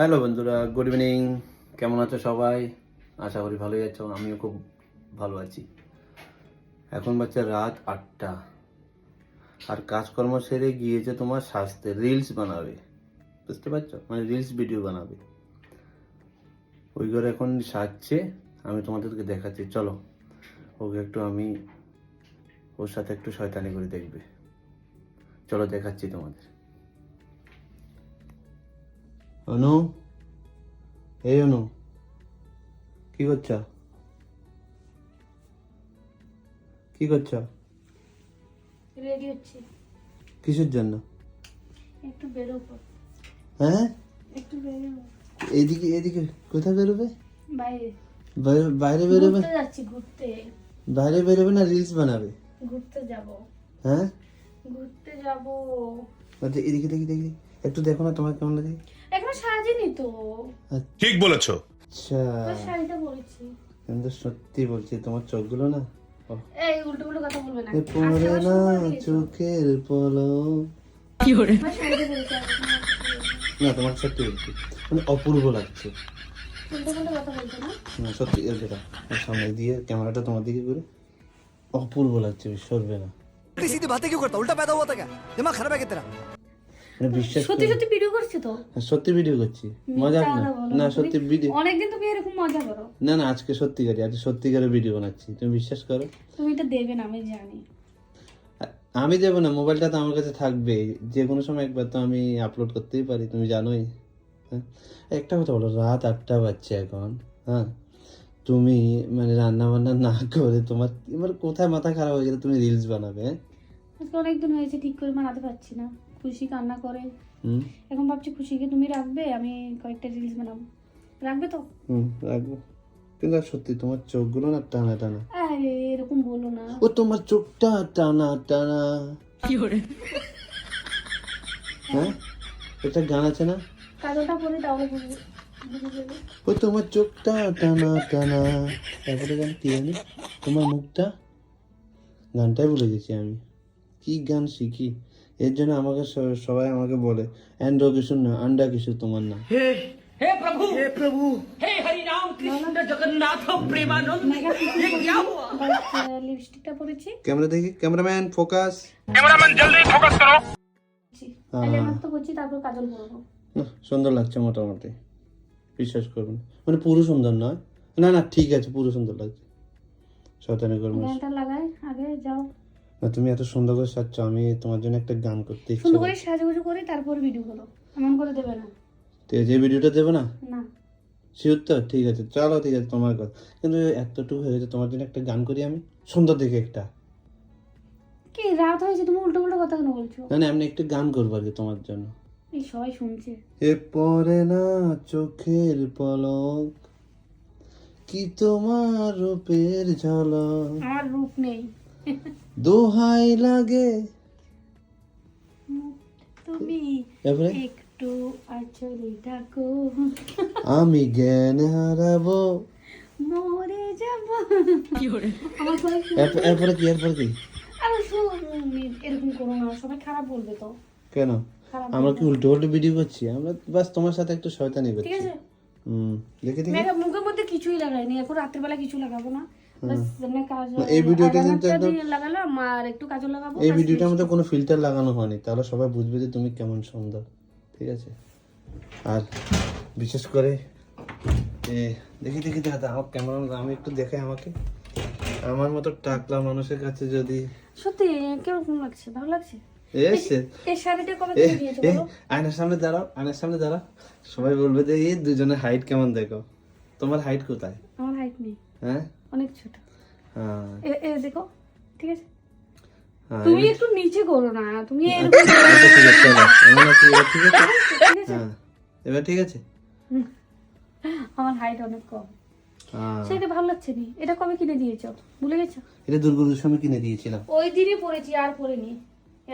Hello বন্ধুরা good evening কেমন আছো সবাই? আশা করি ভালোই আছো, আমিও খুব ভালো আছি। এখন বাচ্চা রাত আটটা। আর কাজকর্ম সেরে গিয়েছে তোমার স্বাস্থ্যে রিলস বানাবে। বুঝতে পারছ? মানে রিলস ভিডিও বানাবে। ওই ঘরে এখন সাজছে, আমি তোমাদেরকে দেখাচ্ছি। চলো, ওকে একটু আমি ওর সাথে একটু শয়তানি করে দেখবে। চলো দেখাচ্ছি তোমাদের। অনু? এই অনু কি করছ? কি করছ? রেডি হচ্ছে। কিসের জন্য? একটু বেরোবো। হ্যাঁ? একটু বেরোবো। এদিকে এদিকে কোথায় বেরোবে? বাইরে। বাইরে- বেরোবে? যাচ্ছি ঘুরতে। বাইরে বেরোবে না রিলস বানাবে? ঘুরতে যাব। হ্যাঁ? ঘুরতে যাব। আচ্ছা এদিকে দেখি দেখি একটু দেখো না তোমার কেমন লাগে। এখনও তো ঠিক বলেছো আচ্ছা ওই শাড়িটা পরেছি কিন্তু সত্যি বলছি তোমার চোখগুলো না ও, এই উল্টো উল্টো কথা বলবে না এ পড়ে আজকে না আবার শুরু করে দিয়েছো। চোখের পলক আমার শাড়িটা পরেছি আজকে। না তোমার সত্যি বলছি মানে অপূর্ব লাগছে উল্টো উল্টো কথা বলছো না না সত্যি এর যেটা এর সামনে দিয়ে ক্যামেরাটা তোমার দিকে করে অপূর্ব লাগছে সরবে না उल्टी सीधी बातें क्यों करता उल्टा पैदा हुआ था क्या दिमाग खराब है क्या तेरा মানে বিশ্বাস সত্যি সত্যি ভিডিও করছি তো? হ্যাঁ, সত্যি ভিডিও করছি। মজা না। না সত্যি ভিডিও অনেকদিন তুমি এরকম মজা করো। না না আজকে সত্যিকারই আজকে সত্যিকারের ভিডিও বানাচ্ছি। তুমি বিশ্বাস করো? তুমি এটা দেবে না আমি জানি। আমি দেবো না মোবাইলটা তো আমার কাছে থাকবে। যে কোনো সময় একবার তো আমি আপলোড করতেই পারি তুমি জানোই। হ্যাঁ? একটা কথা বলো রাত আটটা বাজছে এখন হ্যাঁ? তুমি মানে রান্না বান্না না করে তোমার এবার কোথায় মাথা খারাপ হয়ে গেলে তুমি রিলস বানাবে হ্যাঁ? আজকে অনেকদিন হয়েছে ঠিক করে বানাতে পারছি না। খুশি কান্না করে। হুম। এখন ভাবছি খুশিকে তুমি রাখবে আমি কয়েকটা রিলস বানাবো। রাখবে তো? হুম রাখব। কিন্তু সত্যি তোমার চোখগুলো না টানা টানা। আরে এরকম বলো না। ও তোমার চোখটা টানা টানা। কি করে হ্যাঁ? একটা গান আছে না? কাজলটা পরে তাহলে বুঝবে ও তোমার চোখটা টানা টানা। তারপরে গান কি জানি? তোমার মুখটা? গানটাই ভুলে গেছি আমি। কি গান শিখি? এর জন্য আমাকে স- সবাই আমাকে বলে অ্যান্ড্র কিছু না আন্ডা কিছু তোমার না हे प्रभु हे प्रभु हे हरि राम कृष्ण जगन्नाथ प्रेमानंद ये क्या हुआ লিপস্টিকটা পরেছি ক্যামেরা দেখি ক্যামেরাম্যান ফোকাস আইলাইনার তো করছি তারপর কাজল পরবো সুন্দর লাগছে মোটামুটি বিশ্বাস করুন মানে পুরো সুন্দর নয় না না ঠিক আছে পুরো সুন্দর লাগছে শয়তানি করবো গানটা লাগাই আগে যাও না তুমি এত সুন্দর করে সাজছ আমি তোমার জন্য একটা গান করতে ইচ্ছে সুন্দর করে সাজুগুজু করে তারপর ভিডিও করো এমন করে দেবে না। তো এই যে ভিডিওটা দেবো না? না। শিওর তো? ঠিক আছে চলো ঠিক আছে তোমার কথা। কিন্তু এতটুকু হয়ে গেছে তোমার জন্য একটা গান করি আমি? সুন্দর দেখে একটা। কি রাত হয়েছে তুমি উল্টো উল্টো কথা কেন বলছো? না না আমি একটা গান করব আর কি তোমার জন্য। এই সবাই শুনছে। এ পরে না চোখের পলক কি তোমার রূপের ঝলক? আমার রূপ নেই। দোহাই লাগে। তুমি একটু আচলে থাকো। আমি জ্ঞান হারাবো। মরে যাব। এরপরে কি এরপরে কি? এরকম করো না সবাই খারাপ বলবে তো। কেন? আমরা কি উল্টো উল্টো ভিডিও করছি? আমরা বাস তোমার সাথে একটু শয়তানি ঠিক করছি। আছে। হুম দেখে দেখি। মেকআপ মুখের মধ্যে কিছুই লাগাইনি এখন রাত্রিবেলা কিছু লাগাবো না। এই ভিডিওটা কিন্তু একদম- লাগালাম আর একটু কাজল লাগাবো এই ভিডিওটার মধ্যে কোনো ফিল্টার লাগানো হয়নি তাহলে সবাই বুঝবে যে তুমি কেমন সুন্দর ঠিক আছে? আর বিশেষ করে দেখি দেখি দাদা আমার ক্যামেরা আমি একটু দেখে আমাকে। আমার মতো টাকলা মানুষের কাছে যদি সত্যি কীরকম লাগছে? ভালো লাগছে? আয়নার সামনে দাঁড়াও আয়নার সামনে দাঁড়াও। সবাই বলবে যে এই দুজনের হাইট কেমন দেখো? তোমার হাইট কোথায়? আমার হাইট নেই। হ্যাঁ? অনেক ছোট। হ্যাঁ। এ দেখো ঠিক আছে? হ্যাঁ তুমি একটু নিচে করো না তুমি এরকম আচ্ছা, ঠিক আছে এবার ঠিক আছে? আছে। হ্যাঁ আমার হাইট অনেক কম। হ্যাঁ। সেটা ভালো লাগছে নি। এটা কবে কিনে দিয়েছ? ভুলে গেছো? এটা দুর্গাপুজোর সময় কিনে দিয়েছিলাম। ওই দিনই পরেছি আর পরেনি।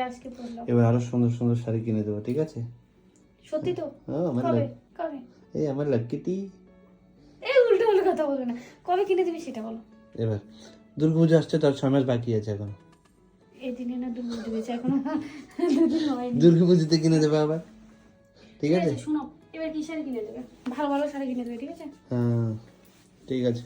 আজকে পরলাম। এবার আরও সুন্দর সুন্দর শাড়ি কিনে দেবো ঠিক আছে? সত্যি তো? ও, আমার কবে? কবে? এই আমার উল্টো কথা বলবে না। কবে কিনে দিবি সেটা বলো। এবার দুর্গাপুজো আসছে তার ছয় মাস বাকি আছে এখন। এই দিনে না দুর্গা দিয়েছে এখনও দুদিন হয়নি। দুর্গাপুজোতে কিনে দেবে আবার। ঠিক আছে? শোনো এবার কি শাড়ি কিনে দেবে? ভালো ভালো শাড়ি কিনে দেবে ঠিক আছে? হ্যাঁ ঠিক আছে।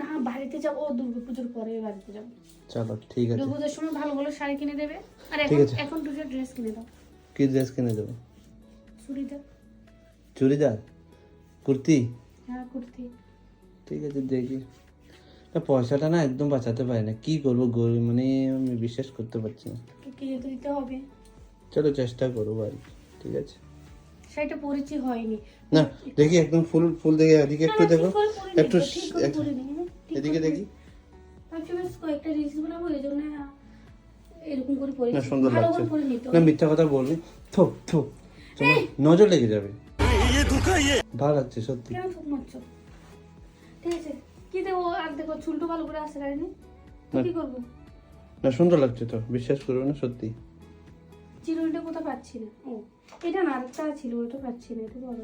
না বাড়িতে যাব ও দুর্গা পুজোর পরে বাড়িতে যাব। চলো ঠিক আছে। দুর্গা পুজোর সময় ভালো ভালো শাড়ি কিনে দেবে। আর এখন। এখন দুটো ড্রেস কিনে দাও। কি ড্রেস কিনে দেবো? চুড়িদার। চুড়িদার? কুর্তি? হ্যাঁ কুর্তি। ঠিক আছে দেখি না পয়সাটা না একদম বাঁচাতে পারি না কি করব গরিব মানে আমি বিশ্বাস করতে পারছি না কিনে তো দিতে হবে চলো চেষ্টা করব আর ঠিক আছে শাড়িটা পরেছি হয়নি না দেখি একদম ফুল ফুল দেখে এদিকে একটু দেখো একটু তো, হ্যাঁ, এদিকে দেখি ভাবছি কয়েকটা রিলস বানাবো এই জন্য এরকম করে পরে না সুন্দর ভালো লাগছে না মিথ্যা কথা বলবি থো থো তোমার নজর লেগে যাবে ভালো লাগছে সত্যি কেন থুক মারছো ঠিক আছে। কি দেবো? আর দেখো চুলটো ভালো করে আসতে পারেনি না। কি করব? না সুন্দর লাগছে তো। বিশ্বাস করবে না সত্যি। চিরুনিটা কোথাও পাচ্ছি না? ও এটা না আরেকটা ছিল ওটা পাচ্ছি না এটা বড়